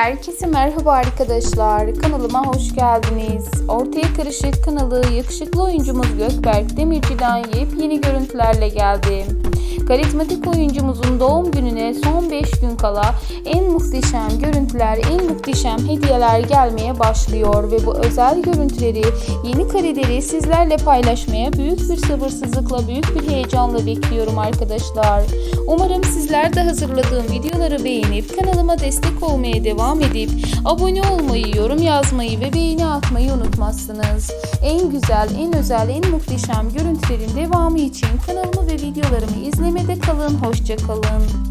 Herkese merhaba arkadaşlar. Kanalıma hoş geldiniz. Ortaya Karışık kanalı yakışıklı oyuncumuz Gökberk Demirci'den yepyeni görüntülerle geldi. Karizmatik oyuncumuzun doğum gününe son 5 gün kala en muhteşem görüntüler, en muhteşem hediyeler gelmeye başlıyor ve bu özel görüntüleri, yeni kareleri sizlerle paylaşmaya büyük bir sabırsızlıkla, büyük bir heyecanla bekliyorum arkadaşlar. Umarım sizler de hazırladığım videoları beğenip kanalıma destek olmaya devam edip abone olmayı, yorum yazmayı ve beğeni atmayı unutmazsınız. En güzel, en özel, en muhteşem görüntülerin devamı için kanalımı ve videolarımı izlemede kalın. Hoşça kalın.